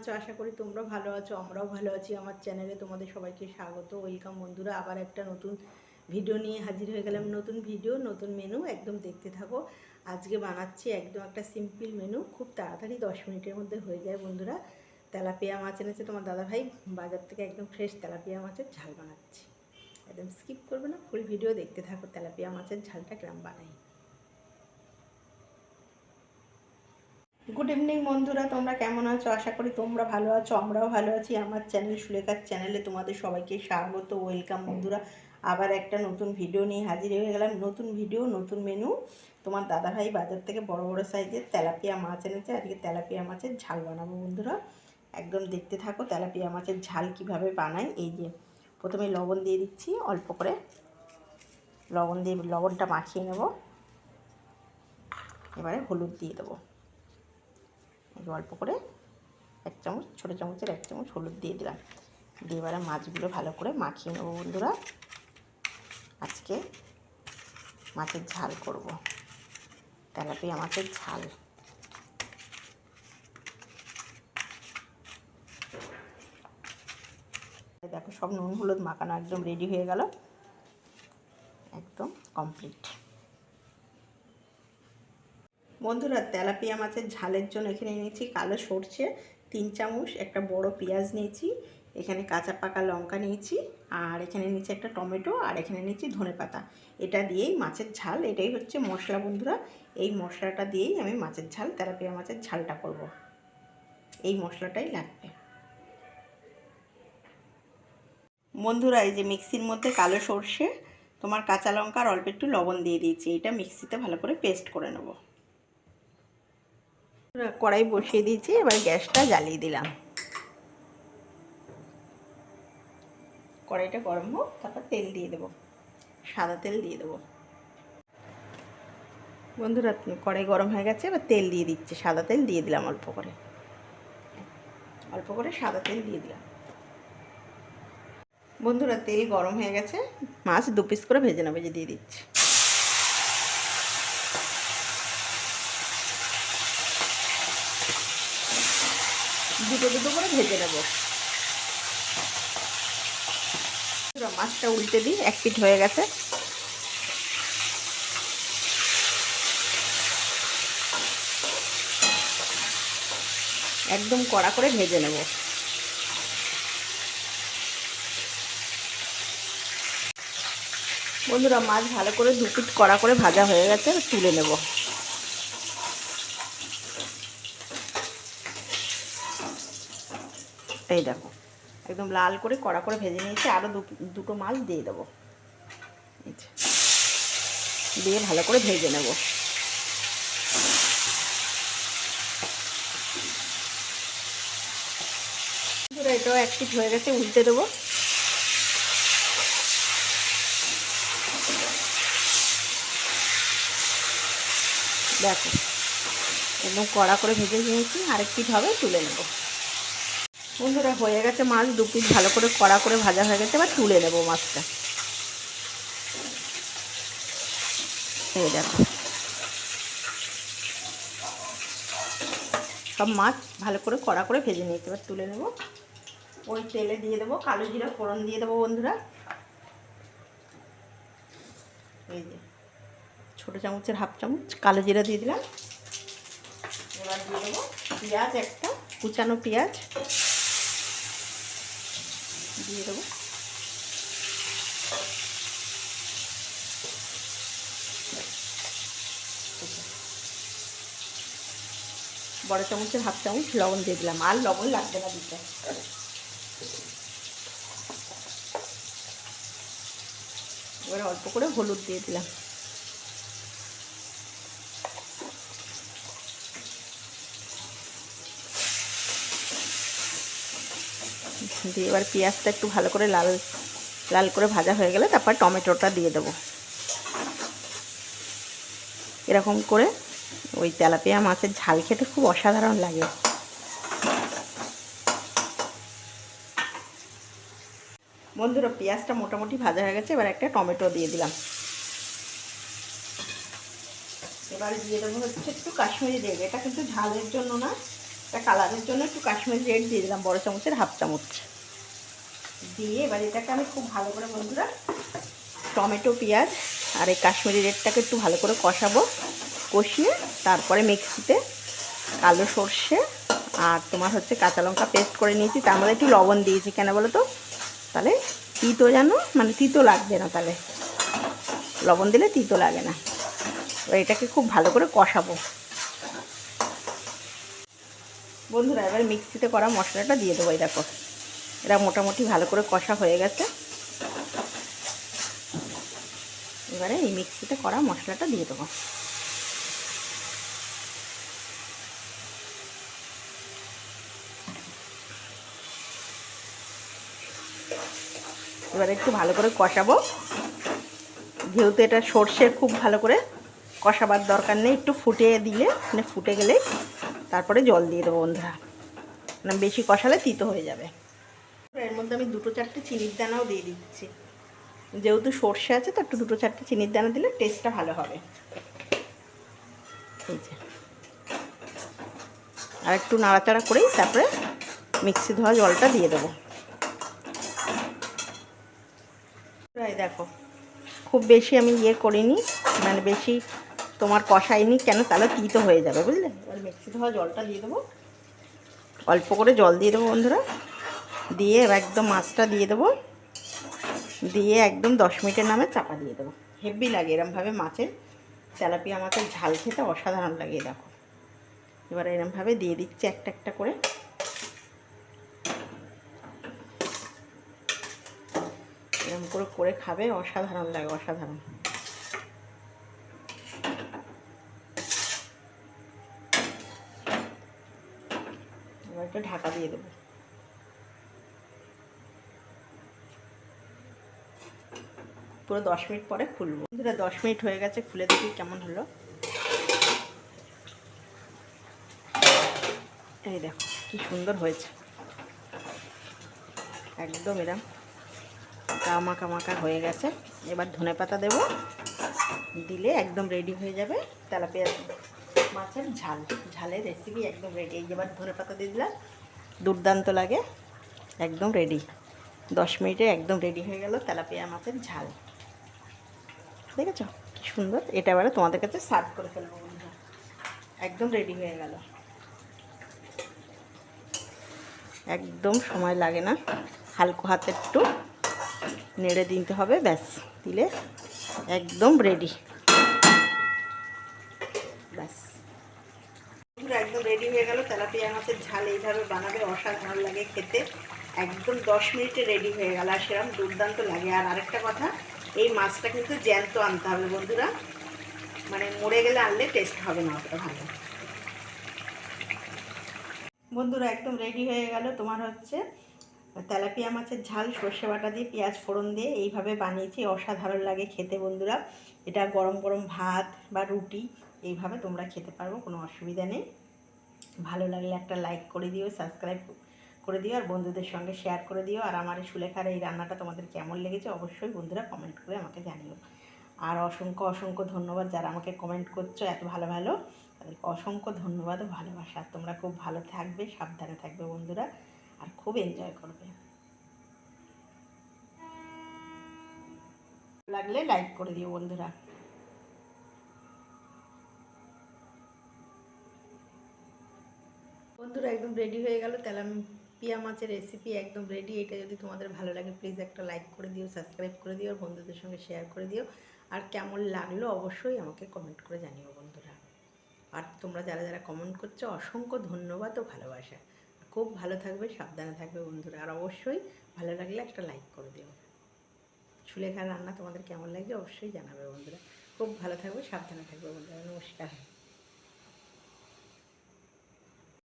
আছো? আশা করি তোমরা ভালো আছো, আমরাও ভালো আছি। আমার চ্যানেলে তোমাদের সবাইকে স্বাগত। ওয়েলকাম বন্ধুরা, আবার একটা নতুন ভিডিও নিয়ে হাজির হয়ে গেলাম। নতুন ভিডিও নতুন মেনু একদম দেখতে থাকো। আজকে বানাচ্ছি একদম একটা সিম্পল মেনু খুব তাড়াতাড়ি দশ মিনিটের মধ্যে হয়ে যায় বন্ধুরা। তেলাপিয়া মাছ এনেছে তোমার দাদাভাই, বাজার থেকে একদম ফ্রেশ তেলাপিয়া মাছের ঝাল বানাচ্ছি। একদম স্কিপ করবে না ফুল ভিডিও দেখতে থাকো। তেলাপিয়া মাছের ঝালটা কিরম বানাই। গুড ইভিনিং বন্ধুরা, তোমরা কেমন আছো? আশা করি তোমরা ভালো আছো, আমরাও ভালো আছি। আমার চ্যানেল সুলেখার চ্যানেলে তোমাদের সবাইকে স্বাগত, ওয়েলকাম বন্ধুরা। আবার একটা নতুন ভিডিও নিয়ে হাজির হয়ে গেলাম। নতুন ভিডিও, নতুন মেনু। তোমার দাদাভাই বাজার থেকে বড় বড় সাইজের তেলাপিয়া মাছ এনেছে। আজকে তেলাপিয়া মাছের ঝাল বানাবো বন্ধুরা। একদম দেখতে থাকো তেলাপিয়া মাছের ঝাল কীভাবে বানাই। এই যে, প্রথমে লবণ দিয়ে দিচ্ছি, অল্প করে। লবণ দিয়ে, লবণটা মাখিয়ে নেব। এবারে হলুদ দিয়ে দেবো। এই অল্প করে এক চামচ, ছোটো চামচের এক চামচ হলুদ দিয়ে দিলাম। দিয়ে এবারে মাছগুলো ভালো করে মাখিয়ে নেব বন্ধুরা। আজকে মাছের ঝাল করব। তেলাপিয়া মাছের ঝাল। দেখো সব নুন হলুদ মাখানো একদম রেডি হয়ে গেল। একদম কমপ্লিট বন্ধুরা তেলাপিয়া মাছের ঝালের জন্য এখানে নিয়েছি কালো সর্ষে, তিন চামচ, একটা বড় পেঁয়াজ নিয়েছি, এখানে কাঁচা পাকা লঙ্কা নিয়েছি, আর এখানে নিয়েছি একটা টমেটো, আর এখানে নিয়েছি ধনে পাতা। এটা দিয়েই মাছের ঝাল, এটাই হচ্ছে মশলা বন্ধুরা। এই মশলাটা দিয়েই আমি মাছের ঝাল, তেলাপিয়া মাছের ঝালটা করব। এই মশলাটাই লাগবে। বন্ধুরা, এই যে মিক্সির মধ্যে কালো সর্ষে, তোমার কাঁচা লঙ্কা, আর অল্প একটু লবণ দিয়ে দিয়েছি। এটা মিক্সিতে ভালো করে পেস্ট করে নেব। কড়াই বসিয়ে দিয়েছি, এবার গ্যাসটা জ্বালিয়ে দিলাম। কড়াইটা গরম হোক, তারপর তেল দিয়ে দেবো, সাদা তেল দিয়ে দেবো। বন্ধুরা, কড়াই গরম হয়ে গেছে, এবার তেল দিয়ে দিচ্ছে, সাদা তেল দিয়ে দিলাম অল্প করে। অল্প করে সাদা তেল দিয়ে দিলাম। বন্ধুরা, তেল গরম হয়ে গেছে, মাছ দু পিস করে ভেজে নেবে যে দিয়ে দিচ্ছি। দুটো দুটো করে ভেজে নেব। মাছটা উল্টে দিই, এক পিঠ হয়ে গেছে। একদম কড়া করে ভেজে নেব। বন্ধুরা, মাছ ভালো করে দু পিঠ কড়া করে ভাজা হয়ে গেছে, তুলে নেব। এই দেখো, একদম লাল করে কড়া করে ভেজে নিয়েছি আরও দুটো মাছ দিয়ে দেবো। দিয়ে ভালো করে ভেজে নেব। এটাও পিঠ হয়ে গেছে, উল্টে দেবো। দেখো, একদম কড়া করে ভেজে নিয়েছি, আরেক হবে তুলে নেব। বন্ধুরা, হয়ে গেছে মাছ, দু পিস ভালো করে কড়া করে ভাজা হয়ে গেছে, এবার তুলে নেব মাছটা। এই দেখো। সব মাছ ভালো করে কড়া করে ভেজে নিয়েছে, এবার তুলে নেব। ওই তেলে দিয়ে দেবো, কালো জিরা ফোড়ন দিয়ে দেবো বন্ধুরা। এই যে, ছোটো চামচের হাফ চামচ কালো জিরা দিয়ে দিলাম। এবার দিয়ে দেবো পেঁয়াজ একটা, কুচানো পেঁয়াজ। দিয়ে দেবো। বড় চামচের হাফ চামচ লবণ দিয়ে দিলাম। আর লবণ লাগবে না দিতে। এবার অল্প করে হলুদ দিয়ে দিলাম। দিয়ে। এবার পেঁয়াজটা একটু ভালো করে লাল লাল করে ভাজা হয়ে গেলে তারপর টমেটোটা দিয়ে দেবো। এরকম করে ওই তেলাপিয়া মাছের ঝাল খেতে খুব অসাধারণ লাগে। বন্ধুরা, পেঁয়াজটা মোটামুটি ভাজা হয়ে গেছে, এবার একটা টমেটো দিয়ে দিলাম। এবার দিয়ে দেবো হচ্ছে একটু কাশ্মীরি রেড এটা কিন্তু ঝালের জন্য না এটা কালারের জন্য একটু কাশ্মীর রেড দিয়ে দিলাম, বড় চামচের হাফ চামচ। দিয়ে এবার এটাকে আমি খুব ভালো করে বন্ধুরা টমেটো, পেঁয়াজ আর এই কাশ্মীরি রেডটাকে একটু ভালো করে কষাবো। কষিয়ে তারপরে মিক্সিতে কালো সর্ষে আর তোমার হচ্ছে কাঁচা লঙ্কা পেস্ট করে নিয়েছি, তার মধ্যে একটু লবণ দিয়েছি। কেন বলো তো? তাহলে তিতো যেন মানে তিতো লাগবে না তাহলে। লবণ দিলে তিতো লাগে না। এটাকে খুব ভালো করে কষাবো। বন্ধুরা, এবার মিক্সিতে করা মশলাটা দিয়ে দেবো দেখো। এটা মোটামুটি ভালো করে কষা হয়ে গেছে। এবারে এই মিক্সিতে করা মশলাটা দিয়ে দেবো। এবারে একটু ভালো করে কষাবো। যেহেতু এটা সর্ষে, খুব ভালো করে কষাবার দরকার নেই, একটু ফুটিয়ে দিলে মানে ফুটে গেলে তারপরে জল দিয়ে দেবো বন্ধুরা। মানে বেশি কষালে তিতো হয়ে যাবে। এর মধ্যে আমি দুটো চারটে চিনির দানাও দিয়ে দিচ্ছি। যেহেতু সর্ষে আছে, তো একটু দুটো চারটে চিনির দানা দিলে টেস্টটা ভালো হবে। আর একটু নাড়াচাড়া করেই তারপরে মিক্সি ধোয়া জলটা দিয়ে দেবো। দেখো, খুব বেশি আমি ইয়ে করিনি। মানে বেশি তোমার কষাইনি কেন? তাহলে তিতো হয়ে যাবে বুঝলে? এবার মিক্সি ধোয়া জলটা দিয়ে দেবো। অল্প করে জল দিয়ে দেবো বন্ধুরা। দিয়ে একদম মাছটা দিয়ে দেবো। দিয়ে একদম দশ মিনিটের নামে চাপা দিয়ে দেবো। হেভি লাগে এরমভাবে মাছের তেলাপিয়া মাছের ঝাল খেতে অসাধারণ লাগে দেখো। এবার এরমভাবে দিয়ে দিচ্ছি একটা একটা করে। এরকম করে করে খাবে অসাধারণ লাগে অসাধারণ। একটু ঢাকা দিয়ে দেবো। পুরো দশ মিনিট পরে খুলবো। বন্ধুরা, দশ মিনিট হয়ে গেছে, খুলে দেখি কেমন হলো। এই দেখো, কি সুন্দর হয়েছে। একদম এরম কামাকা মাকা হয়ে গেছে। এবার ধনে পাতা দেবো। দিলে একদম রেডি হয়ে যাবে তেলাপিয়া। মাছের ঝাল, ঝালের রেসিপি একদম রেডি এই এবার ধনে পাতা দিয়ে দিলাম, দুর্দান্ত লাগে, একদম রেডি দশ মিনিটে একদম রেডি হয়ে গেল তেলাপিয়া মাছের ঝাল। দেখেছ? কি সুন্দর। এটা এবারে তোমাদের কাছে সার্ভ করে ফেলব একদম রেডি হয়ে গেল। একদম সময় লাগে না। হালকো হাতে একটু নেড়ে দিতে হবে, ব্যাস। দিলে একদম রেডি ব্যাস পুরো একদম রেডি হয়ে গেল তেলাপিয়া মাছের ঝাল এইভাবে বানাবে, অসাধারণ লাগে খেতে। একদম দশ মিনিটে রেডি হয়ে গেল, আর সেরকম দুর্দান্ত লাগে। আর আরেকটা কথা, এই মাছটা কিন্তু জ্যান্ত আনতে হবে বন্ধুরা। মানে মরে গেলে আনলে টেস্ট হবে না অতটা ভালো। বন্ধুরা, একদম রেডি হয়ে গেল। তোমার হচ্ছে তেলাপিয়া মাছের ঝাল, সর্ষে বাটা দিয়ে, পেঁয়াজ ফোড়ন দিয়ে এইভাবে বানিয়েছি। অসাধারণ লাগে খেতে বন্ধুরা। এটা গরম গরম ভাত বা রুটি, এইভাবে তোমরা খেতে পারব কোনো অসুবিধা নেই। ভালো লাগলে একটা লাইক করে দিও সাবস্ক্রাইব করে দিও আর বন্ধুদের সঙ্গে শেয়ার করে দিও। আর আমার সুলেখার এই রান্নাটা তোমাদের কেমন লেগেছে অবশ্যই বন্ধুরা কমেন্ট করে আমাকে জানিও। আর অসংখ্য অসংখ্য ধন্যবাদ যারা আমাকে কমেন্ট করছ এত ভালো ভালো। তাদেরকে অসংখ্য ধন্যবাদ ও ভালোবাসা। তোমরা খুব ভালো থাকবে, সাবধানে থাকবে বন্ধুরা। আর খুব এনজয় করবে। লাগলে লাইক করে দিও বন্ধুরা। বন্ধুরা, একদম রেডি হয়ে গেল। তেলাপিয়া মাছের রেসিপি একদম রেডি এটা যদি তোমাদের ভালো লাগে প্লিজ একটা লাইক করে দিও সাবস্ক্রাইব করে দিও, আর বন্ধুদের সঙ্গে শেয়ার করে দিও। আর কেমন লাগল অবশ্যই আমাকে কমেন্ট করে জানিও বন্ধুরা। আর তোমরা যারা যারা কমেন্ট করছ, অসংখ্য ধন্যবাদ ও ভালোবাসা। খুব ভালো থাকবে, সাবধানে থাকবে বন্ধুরা। আর অবশ্যই ভালো লাগলে একটা লাইক করে দিও। সুলেখার রান্না তোমাদের কেমন লাগছে অবশ্যই জানাবে বন্ধুরা। খুব ভালো থাকবে, সাবধানে থাকবে বন্ধুরা। নমস্কার।